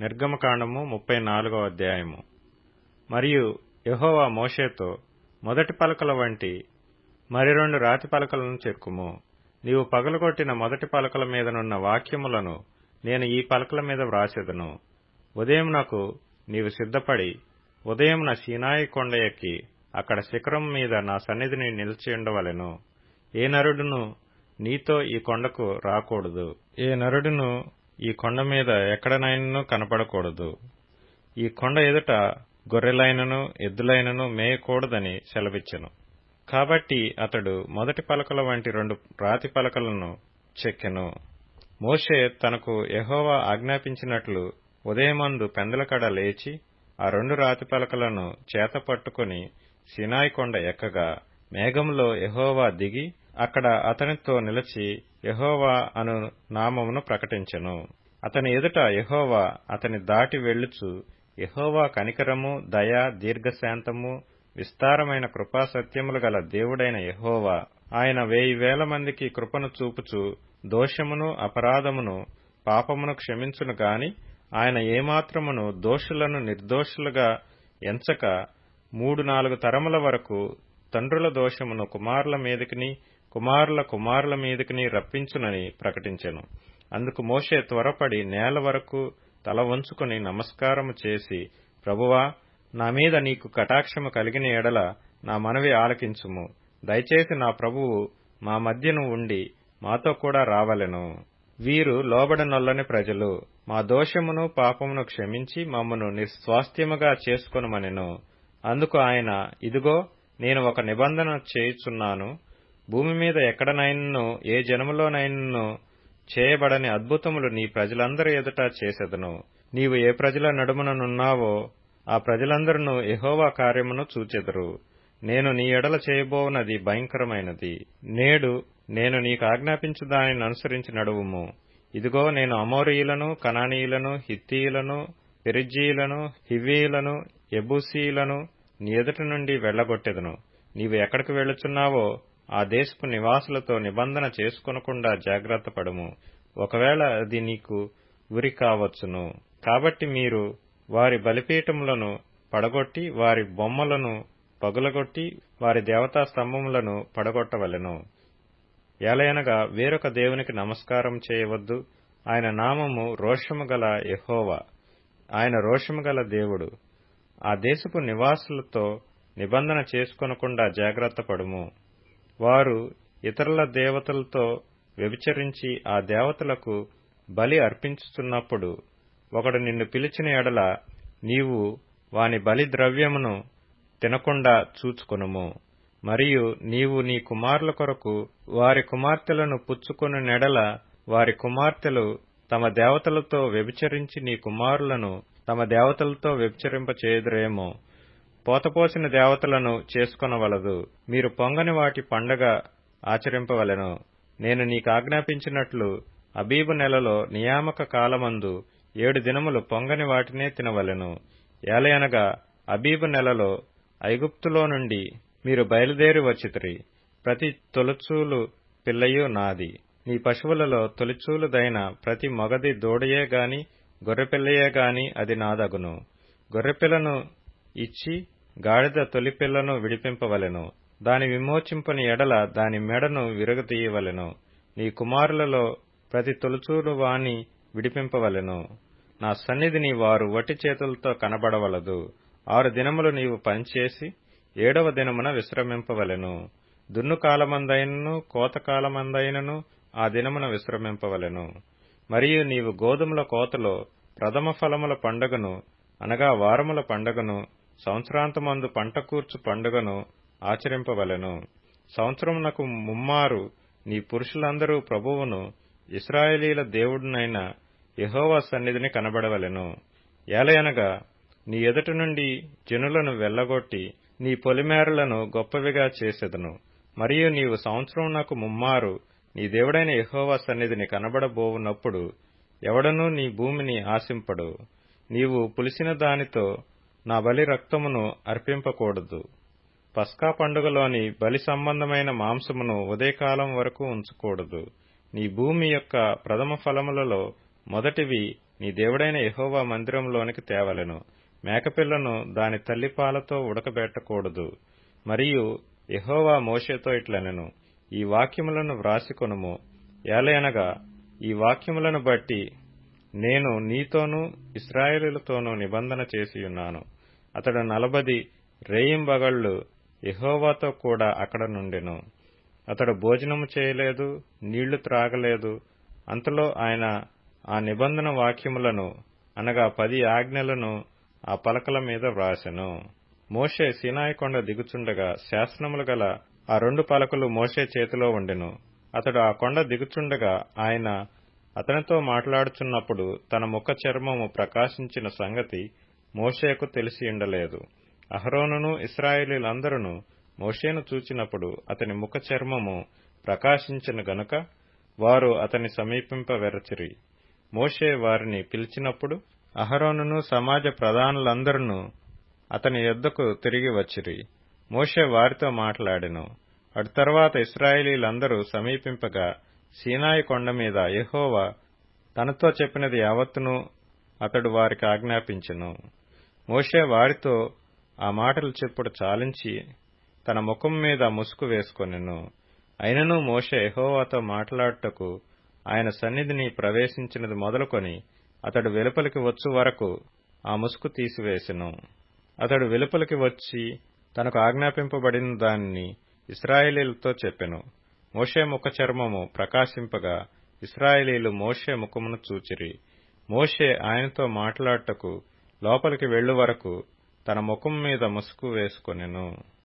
నిర్గమకాండము ముప్పై నాలుగో అధ్యాయము. మరియు యహోవా మోషేతో మొదటి పలకల వంటి మరి రెండు రాతి పలకలను చెక్కుము. నీవు పగలగొట్టిన మొదటి పలకల మీదనున్న వాక్యములను నేను ఈ పలకల మీద వ్రాసెదను. నాకు నీవు సిద్ధపడి ఉదయం నా సీనాయి కొండ ఎక్కి అక్కడ శిఖరం మీద నా సన్నిధిని నిలిచియుండవలెను ఏ నరుడును నీతో ఈ కొండకు రాకూడదు. ఏ నరుడును ఈ కొండ మీద ఎక్కడనైనను కనపడకూడదు. ఈ కొండ ఎదుట గొర్రెలైనను ఎద్దులైనను మేయకూడదని సెలవిచ్చెను. కాబట్టి అతడు మొదటి పలకల వంటి రెండు రాతి పలకలను చెక్కెను. మోషే తనకు ఎహోవా ఆజ్ఞాపించినట్లు ఉదయమందు పెందలకడ లేచి ఆ రెండు రాతి పలకలను చేత పట్టుకుని సినాయి కొండ ఎక్కగా మేఘంలో ఎహోవా దిగి అక్కడ అతనితో నిలిచి యహోవా అను నామమును ప్రకటించెను. అతని ఎదుట యహోవా అతని దాటి వెళ్ళుచు యహోవా కనికరము దయ దీర్ఘశాంతము విస్తారమైన కృపా సత్యములు గల దేవుడైన యహోవా. ఆయన వేయి వేల మందికి కృపను చూపుచు దోషమును అపరాధమును పాపమును క్షమించును గాని ఆయన ఏమాత్రమును దోషులను నిర్దోషులుగా ఎంచక మూడు నాలుగు తరముల వరకు తండ్రుల దోషమును కుమారుల మీదకిని కుమారుల కుమారుల మీదకిని రప్పించునని ప్రకటించెను. అందుకు మోషే త్వరపడి నేల వరకు తల వంచుకుని నమస్కారము చేసి ప్రభువా నా మీద నీకు కటాక్షము కలిగిన ఎడల నా మనవి ఆలకించుము. దయచేసి నా ప్రభువు మా మధ్యను ఉండి మాతో కూడా రావలెను. వీరు లోబడనొల్లని ప్రజలు. మా దోషమును పాపమును క్షమించి మమ్మను నిస్వాస్థ్యముగా చేసుకొనమనెను. అందుకు ఆయన ఇదిగో నేను ఒక నిబంధన చేయుచున్నాను. భూమి మీద ఎక్కడనైనను ఏ జనములోనైనను చేయబడని అద్భుతములు నీ ప్రజలందరి ఎదుట చేసెదను. నీవు ఏ ప్రజల నడుముననున్నావో ఆ ప్రజలందరూ ఎహోవా కార్యమును చూచెదరు. నేను నీ ఎడల చేయబోవునది భయంకరమైనది. నేడు నేను నీకు ఆజ్ఞాపించు దానిని అనుసరించి నడువుము. ఇదిగో నేను అమోరీయులను కనానీయులను హిత్తీయులను పెరిజ్జీయులను హివీయులను ఎబూసీయులను నీ ఎదుట నుండి వెళ్ళగొట్టెదను నీవు ఎక్కడికి వెళ్ళుచున్నావో ఆ దేశపు నివాసులతో నిబంధన చేసుకొనకుండా జాగ్రత్త పడము. ఒకవేళ అది నీకు ఉరి కావచ్చును. కాబట్టి మీరు వారి బలిపీఠములను పడగొట్టి వారి బొమ్మలను పగులగొట్టి వారి దేవతా స్తంభములను పడగొట్టవలెను. ఎలయనగా వేరొక దేవునికి నమస్కారం చేయవద్దు. ఆయన నామము రోషము గల యెహోవా. ఆయన రోషము గల దేవుడు. ఆ దేశపు నివాసులతో నిబంధన చేసుకొనకుండా జాగ్రత్త పడుము. వారు ఇతరుల దేవతలతో వ్యభిచరించి ఆ దేవతలకు బలి అర్పించుతున్నప్పుడు ఒకడు నిన్ను పిలిచిన ఎడల నీవు వాని బలి ద్రవ్యమును తినకుండా చూచుకొనుము. మరియు నీవు నీ కుమారుల కొరకు వారి కుమార్తెలను పుచ్చుకొని నెడల వారి కుమార్తెలు తమ దేవతలతో వ్యభిచరించి నీ కుమారులను తమ దేవతలతో వ్యభిచరింపచేయదురేమో. పోతపోసిన దేవతలను చేసుకొనవలదు. మీరు పొంగని వాటి పండగ ఆచరింపవలెను. నేను నీకు ఆజ్ఞాపించినట్లు అబీబు నెలలో నియామక కాలమందు ఏడు దినములు పొంగని వాటినే తినవలెను. ఏలయనగా అబీబు నెలలో ఐగుప్తులో నుండి మీరు బయలుదేరి వచ్చితిరి. ప్రతి తొలుచూలు పిల్లయు నాది. నీ పశువులలో తొలిచూలుదైన ప్రతి మొగది దూడయే గాని గొర్రెపిల్లయే గాని అది నాదగును. గొర్రెపిల్లను ఇచ్చి గాడిద తొలి పిల్లను విడిపింపవలెను. దాని విమోచింపని ఎడల దాని మెడను విరగతీయవలెను. నీ కుమారులలో ప్రతి తొలుచూలు వాణి విడిపింపవలెను. నా సన్నిధిని వారు వట్టి చేతులతో కనబడవలదు. ఆరు దినములు నీవు పనిచేసి ఏడవ దినమున విశ్రమింపవలెను. దున్ను కాలమందైనను కోత కాలమందైనను ఆ దినమున విశ్రమింపవలెను. మరియు నీవు గోధుమల కోతలో ప్రథమ ఫలముల పండుగను అనగా వారముల పండుగను సంవత్సరాంతమందు పంటకూర్చు పండుగను ఆచరింపవలెను. సంవత్సరమునకు ముమ్మారు నీ పురుషులందరూ ప్రభువును ఇస్రాయేలీల దేవుడునైన యహోవా సన్నిధిని కనబడవలెను. ఏలయనగా నీ ఎదుట నుండి జనులను వెళ్ళగొట్టి నీ పొలిమేరలను గొప్పవిగా చేసెదను. మరియు నీవు సంవత్సరమునకు ముమ్మారు నీ దేవుడైన యహోవా సన్నిధిని కనబడబోవునప్పుడు ఎవడనూ నీ భూమిని ఆశింపడు. నీవు పులిసిన దానితో నా బలి రక్తమును అర్పింపకూడదు. పస్కా పండుగలోని బలి సంబంధమైన మాంసమును ఉదయకాలం వరకు ఉంచకూడదు. నీ భూమి యొక్క ప్రథమ ఫలములలో మొదటివి నీ దేవుడైన యహోవా మందిరంలోనికి తేవలెను. మేకపిల్లను దాని తల్లిపాలతో ఉడకబెట్టకూడదు. మరియు యహోవా మోషేతో ఇట్లనెను. ఈ వాక్యములను వ్రాసికొనుము. ఏలయనగా ఈ వాక్యములను బట్టి నేను నీతోనూ ఇస్రాయేలులతోనూ నిబంధన చేసియున్నాను. అతడు నలభది రేయింబగళ్ళు ఎహోవాతో కూడా అక్కడ నుండెను. అతడు భోజనము చేయలేదు నీళ్ళు త్రాగలేదు. అంతలో ఆయన ఆ నిబంధన వాక్యములను అనగా పది ఆజ్ఞలను ఆ పలకల మీద వ్రాసెను. మోషే సీనాయి కొండ దిగుచుండగా శాసనములు గల ఆ రెండు పలకలు మోషే చేతిలో ఉండెను. అతడు ఆ కొండ దిగుచుండగా ఆయన అతనితో మాట్లాడుచున్నప్పుడు తన ముఖ చర్మము ప్రకాశించిన సంగతి మోషేకు తెలిసియుండలేదు అహరోనును ఇస్రాయేలీలందరూ మోషేను చూచినప్పుడు అతని ముఖ చర్మము ప్రకాశించిన గనుక వారు అతని సమీపింపవెరచిరి. మోషే వారిని పిలిచినప్పుడు అహరోనును సమాజ ప్రధానులందరూ అతని యొద్దకు తిరిగి వచ్చిరి. మోషే వారితో మాట్లాడెను. అటు తర్వాత ఇస్రాయేలీలందరూ సమీపింపగా సీనాయి కొండ మీద యెహోవా తనతో చెప్పినది యావత్తును అతడు వారికి ఆజ్ఞాపించెను. మోషే వారితో ఆ మాటలు చెప్పుడు చాలించి తన ముఖం మీద ముసుగు వేసుకొనెను. అయినను మోషే ఎహోవాతో మాట్లాడుటకు ఆయన సన్నిధిని ప్రవేశించినది మొదలుకొని అతడు వెలుపలికి వచ్చు వరకు ఆ ముసుగు తీసివేసెను. అతడు వెలుపలికి వచ్చి తనకు ఆజ్ఞాపింపబడిన దానిని ఇస్రాయేలీలతో చెప్పెను. మోషే ముఖ చర్మము ప్రకాశింపగా ఇస్రాయేలీలు మోషే ముఖమును చూచిరి. మోషే ఆయనతో మాట్లాడుటకు లోపలికి వెళ్ళు వరకు తన ముఖం మీద ముసుగు వేసుకొనెను.